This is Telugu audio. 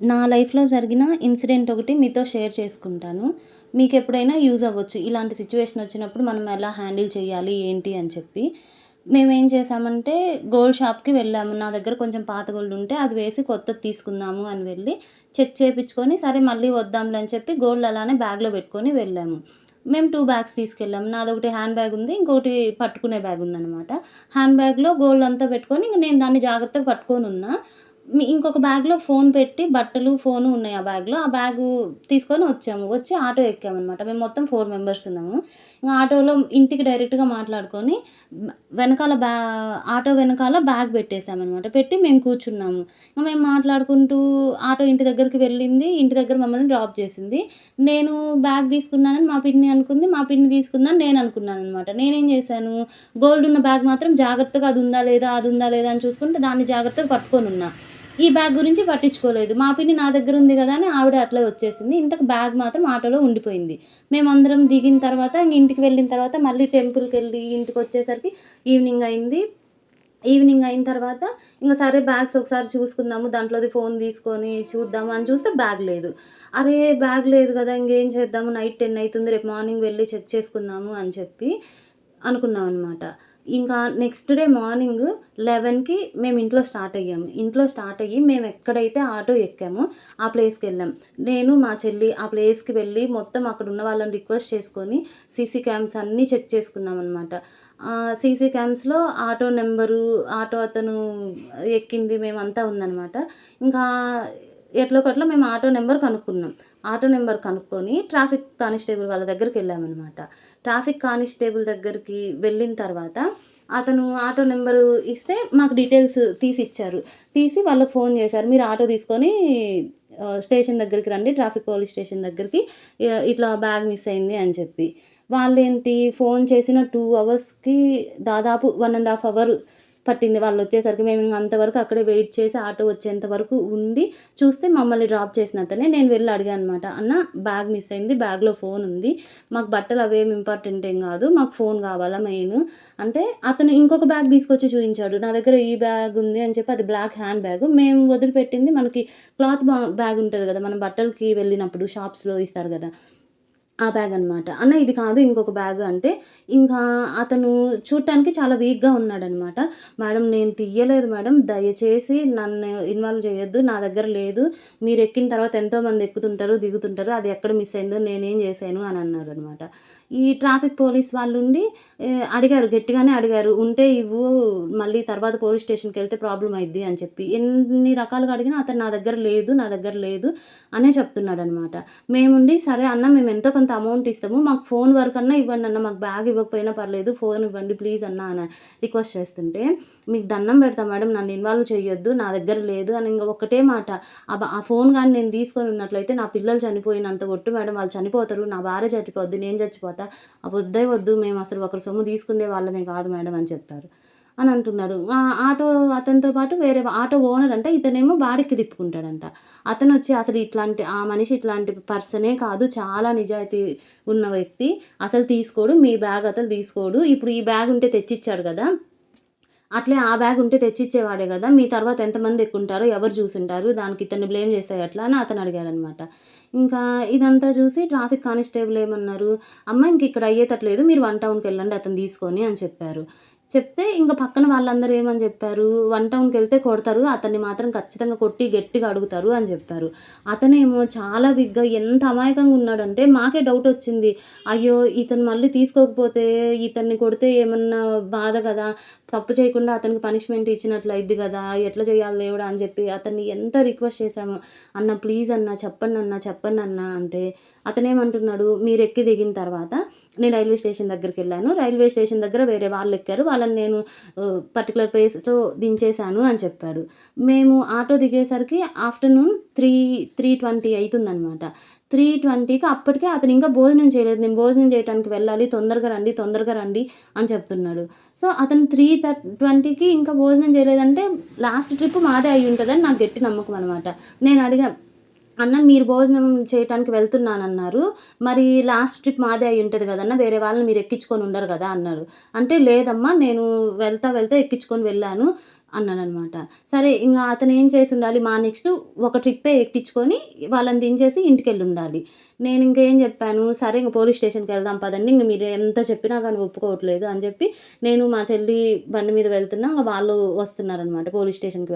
నా లైఫ్‌లో జరిగిన ఇన్సిడెంట్ ఒకటి మీతో షేర్ చేసుకుంటాను. మీకు ఎప్పుడైనా యూజ్ అవ్వచ్చు. ఇలాంటి సిచ్యువేషన్ వచ్చినప్పుడు మనం ఎలా హ్యాండిల్ చేయాలి, ఏంటి అని చెప్పి. మేము ఏం చేశామంటే గోల్డ్ షాప్‌కి వెళ్ళాము. నా దగ్గర కొంచెం పాత గోల్డ్ ఉంటే అది వేసి కొత్తది తీసుకుందాము అని వెళ్ళి చెక్ చేపించుకొని సరే మళ్ళీ వద్దాంలే అని చెప్పి గోల్డ్ అలానే బ్యాగ్‌లో పెట్టుకొని వెళ్ళాము. మేము టూ బ్యాగ్స్ తీసుకెళ్ళాము. నాదొకటి హ్యాండ్ బ్యాగ్ ఉంది. ఇంకోటి పట్టుకునే బ్యాగ్ ఉందనమాట. హ్యాండ్ బ్యాగ్‌లో గోల్డ్ అంతా పెట్టుకొని ఇంక నేను దాన్ని జాగ్రత్తగా పట్టుకొని ఉన్నా ఇంకొక బ్యాగ్‌లో ఫోన్ పెట్టి బట్టలు, ఫోను ఉన్నాయి ఆ బ్యాగ్‌లో. ఆ బ్యాగు తీసుకొని వచ్చాము. వచ్చి ఆటో ఎక్కామనమాట. మేము మొత్తం ఫోర్ మెంబర్స్ ఉన్నాము. ఆటోలో ఇంటికి డైరెక్ట్‌గా మాట్లాడుకొని వెనకాల బ్యా ఆటో వెనకాల బ్యాగ్ పెట్టేసామనమాట. పెట్టి మేము కూర్చున్నాము. మేము మాట్లాడుకుంటూ ఆటో ఇంటి దగ్గరికి వెళ్ళింది. ఇంటి దగ్గర మమ్మల్ని డ్రాప్ చేసింది. నేను బ్యాగ్ తీసుకున్నానని మా పిన్ని అనుకుంది. మా పిన్ని తీసుకుందని నేను అనుకున్నాను అనమాట నేనేం చేశాను, గోల్డ్ ఉన్న బ్యాగ్ మాత్రం జాగ్రత్తగా అది ఉందా లేదా, అది ఉందా లేదా అని చూసుకుంటే దాన్ని జాగ్రత్తగా పట్టుకొని ఉన్నా ఈ బ్యాగ్ గురించి పట్టించుకోలేదు. మా పిన్ని నా దగ్గర ఉంది కదా అని ఆవిడ అట్లే వచ్చేసింది. ఇంతకు బ్యాగ్ మాత్రం ఆటోలో ఉండిపోయింది. మేమందరం దిగిన తర్వాత ఇంక ఇంటికి వెళ్ళిన తర్వాత మళ్ళీ టెంపుల్కి వెళ్ళి ఇంటికి వచ్చేసరికి ఈవినింగ్ అయింది. ఈవినింగ్ అయిన తర్వాత ఇంక సరే బ్యాగ్స్ ఒకసారి చూసుకుందాము. దాంట్లోది ఫోన్ తీసుకొని చూద్దాము అని చూస్తే బ్యాగ్ లేదు. అరే! బ్యాగ్ లేదు కదా ఇంకేం చేద్దాము నైట్ టెన్ అవుతుంది రేపు మార్నింగ్ వెళ్ళి చెక్ చేసుకుందాము అని చెప్పి అనుకున్నామనమాట. ఇంకా నెక్స్ట్ డే మార్నింగ్ 11కి మేము ఇంట్లో స్టార్ట్ అయ్యాము. ఇంట్లో స్టార్ట్ అయ్యి మేము ఎక్కడైతే ఆటో ఎక్కామో ఆ ప్లేస్కి వెళ్ళాం నేను, మా చెల్లి ఆ ప్లేస్‌కి వెళ్ళి మొత్తం అక్కడ ఉన్న వాళ్ళని రిక్వెస్ట్ చేసుకొని సీసీ క్యామ్స్ అన్నీ చెక్ చేసుకున్నాం అనమాట సీసీ క్యామ్స్‌లో ఆటో నెంబరు ఆటో అతను ఎక్కింది మేమంతా ఉందనమాట. ఇంకా ఎట్లోకట్ల మేము ఆటో నెంబర్ కనుక్కున్నాం. ఆటో నెంబర్ కనుక్కొని ట్రాఫిక్ కానిస్టేబుల్ వాళ్ళ దగ్గరికి వెళ్ళామన్నమాట ట్రాఫిక్ కానిస్టేబుల్ దగ్గరికి వెళ్ళిన తర్వాత అతను ఆటో నెంబరు ఇస్తే మాకు డీటెయిల్స్ తీసి ఇచ్చారు తీసి వాళ్ళకి ఫోన్ చేశారు. మీరు ఆటో తీసుకొని స్టేషన్ దగ్గరికి రండి. ట్రాఫిక్ పోలీస్ స్టేషన్ దగ్గరికి ఇట్లా బ్యాగ్ మిస్ అయింది అని చెప్పి. వాళ్ళేంటి ఫోన్ చేసిన టూ అవర్స్‌కి దాదాపు వన్ అండ్ హాఫ్ అవర్ పట్టింది వాళ్ళొచ్చేసరికి. మేము ఇంక అంతవరకు అక్కడే వెయిట్ చేసి ఆటో వచ్చేంత వరకు ఉండి చూస్తే మమ్మల్ని డ్రాప్ చేసినంతనే నేను వెళ్ళి అడిగాననమాట. అన్న బ్యాగ్ మిస్ అయింది. బ్యాగ్‌లో ఫోన్ ఉంది. మాకు బట్టలు అవేమి ఇంపార్టెంట్ ఏం కాదు మాకు ఫోన్ కావాలా మెయిన్ అంటే అతను ఇంకొక బ్యాగ్ తీసుకొచ్చి చూపించాడు నా దగ్గర ఈ బ్యాగ్ ఉంది అని చెప్పి అది బ్లాక్ హ్యాండ్ బ్యాగ్. మేము వదిలిపెట్టింది మనకి క్లాత్ బా బ్యాగ్ ఉంటుంది కదా మనం బట్టలకి వెళ్ళినప్పుడు షాప్స్‌లో ఇస్తారు కదా ఆ బ్యాగ్ అనమాట. అన్న ఇది కాదు ఇంకొక బ్యాగ్ అంటే ఇంకా అతను చూడటానికి చాలా వీక్‌గా ఉన్నాడనమాట. మేడం నేను తీయలేదు మేడం. దయచేసి నన్ను ఇన్వాల్వ్ చేయొద్దు. నా దగ్గర లేదు. మీరు ఎక్కిన తర్వాత ఎంతోమంది ఎక్కుతుంటారు, దిగుతుంటారు. అది ఎక్కడ మిస్ అయిందో నేనేం చేశాను అని అన్నారనమాట. ఈ ట్రాఫిక్ పోలీస్ వాళ్ళుండి ఉండి అడిగారు గట్టిగానే అడిగారు. ఉంటే ఇవ్వు మళ్ళీ తర్వాత పోలీస్ స్టేషన్కి వెళ్తే ప్రాబ్లం అయింది అని చెప్పి. ఎన్ని రకాలుగా అడిగినా అతను నా దగ్గర లేదు, నా దగ్గర లేదు అనే చెప్తున్నాడనమాట. మేముండి సరే అన్న మేము ఎంతో కొంత అమౌంట్ ఇస్తాము. మాకు ఫోన్ వరకన్నా ఇవ్వండి అన్న. మాకు బ్యాగ్ ఇవ్వకపోయినా పర్లేదు. ఫోన్ ఇవ్వండి ప్లీజ్ అన్న అని రిక్వెస్ట్ చేస్తుంటే, మీకు దండం పెడతా మేడం నన్ను ఇన్వాల్వ్ చేయొద్దు. నా దగ్గర లేదు అని ఇంకా ఒకటే మాట. ఆ ఫోన్ కానీ నేను తీసుకొని ఉన్నట్లయితే నా పిల్లలు చనిపోయినంత ఒట్టు మేడం. వాళ్ళు చనిపోతారు. నా భార్య చనిపోద్ది. నేను చచ్చిపోతా. వద్దే వద్దు. మేము అసలు ఒకరి సొమ్ము తీసుకునే వాళ్ళమే కాదు మేడం అని చెప్పారు. అని అంటున్నారు. ఆటో అతనితో పాటు వేరే ఆటో ఓనర్ అంటే ఇతనేమో బాడిక్కి తిప్పుకుంటాడంట. అతను వచ్చి అసలు ఇట్లాంటి ఆ మనిషి ఇట్లాంటి పర్సనే కాదు. చాలా నిజాయితీ ఉన్న వ్యక్తి. అసలు తీసుకోడు. మీ బ్యాగ్ అతను తీసుకోడు. ఇప్పుడు ఈ బ్యాగ్ ఉంటే తెచ్చిచ్చాడు కదా అట్లే ఆ బ్యాగ్ ఉంటే తెచ్చిచ్చేవాడే కదా మీ తర్వాత ఎంతమంది ఎక్కుంటారో ఎవరు చూసుంటారు. దానికి ఇతన్ని బ్లేమ్ చేస్తాయి అట్లా అని అతను అడిగాడనమాట. ఇంకా ఇదంతా చూసి ట్రాఫిక్ కానిస్టేబుల్ ఏమన్నారు, అమ్మ ఇంక ఇక్కడ అయ్యేటట్లేదు. మీరు వన్ టౌన్కి వెళ్ళండి అతను తీసుకొని అని చెప్పారు. చెప్తే ఇంకా పక్కన వాళ్ళందరూ ఏమని చెప్పారు, వన్ టౌన్కి వెళ్తే కొడతారు. అతన్ని మాత్రం ఖచ్చితంగా కొట్టి గట్టిగా అడుగుతారు అని చెప్పారు. అతనేమో చాలా విగ్గా ఎంత అమాయకంగా ఉన్నాడంటే మాకే డౌట్ వచ్చింది. అయ్యో! ఇతను మళ్ళీ తీసుకోకపోతే ఇతన్ని కొడితే ఏమన్నా బాధ కదా తప్పు చేయకుండా అతనికి పనిష్మెంట్ ఇచ్చినట్లు అయింది కదా ఎట్లా చేయాలి దేవుడా అని చెప్పి అతన్ని ఎంత రిక్వెస్ట్ చేశామో, అన్న ప్లీజ్ అన్న చెప్పండి అన్నా అంటే అతనేమంటున్నాడు, మీరు ఎక్కి దిగిన తర్వాత నేను రైల్వే స్టేషన్ దగ్గరికి వెళ్ళాను రైల్వే స్టేషన్ దగ్గర వేరే వాళ్ళు ఎక్కారు వాళ్ళు వాళ్ళని నేను పర్టికులర్ ప్లేస్‌లో దించేశాను అని చెప్పాడు. మేము ఆటో దిగేసరికి ఆఫ్టర్‌నూన్ త్రీ త్రీ ట్వంటీ అవుతుందనమాట త్రీ ట్వంటీకి అప్పటికే అతను ఇంకా భోజనం చేయలేదు. నేను భోజనం చేయటానికి వెళ్ళాలి. తొందరగా రండి, తొందరగా రండి అని చెప్తున్నాడు. సో, అతను త్రీ థర్ 20కి ఇంకా భోజనం చేయలేదంటే లాస్ట్ ట్రిప్ మాదే అయి ఉంటుందని నాకు గట్టి నమ్మకం అనమాట. నేను అడిగా, అన్న మీరు భోజనం చేయటానికి వెళ్తున్నానన్నారు. మరి లాస్ట్ ట్రిప్ మాదే అయి ఉంటుంది కదన్న వేరే వాళ్ళని మీరు ఎక్కించుకొని ఉండరు కదా అన్నారు. అంటే లేదమ్మా నేను వెళ్తా వెళ్తా ఎక్కించుకొని వెళ్ళాను. అన్నాడనమాట సరే ఇంకా అతను ఏం చేసి ఉండాలి మా నెక్స్ట్ ఒక ట్రిప్పే ఎక్కించుకొని వాళ్ళని దించేసి ఇంటికెళ్ళి ఉండాలి నేను ఇంకేం చెప్పాను సరే ఇంక పోలీస్ స్టేషన్కి వెళ్దాం పదండి ఇంక మీరు ఎంత చెప్పినా కానీ ఒప్పుకోవట్లేదు అని చెప్పి నేను మా చెల్లి బండి మీద వెళ్తున్నా వాళ్ళు వస్తున్నారనమాట పోలీస్ స్టేషన్కి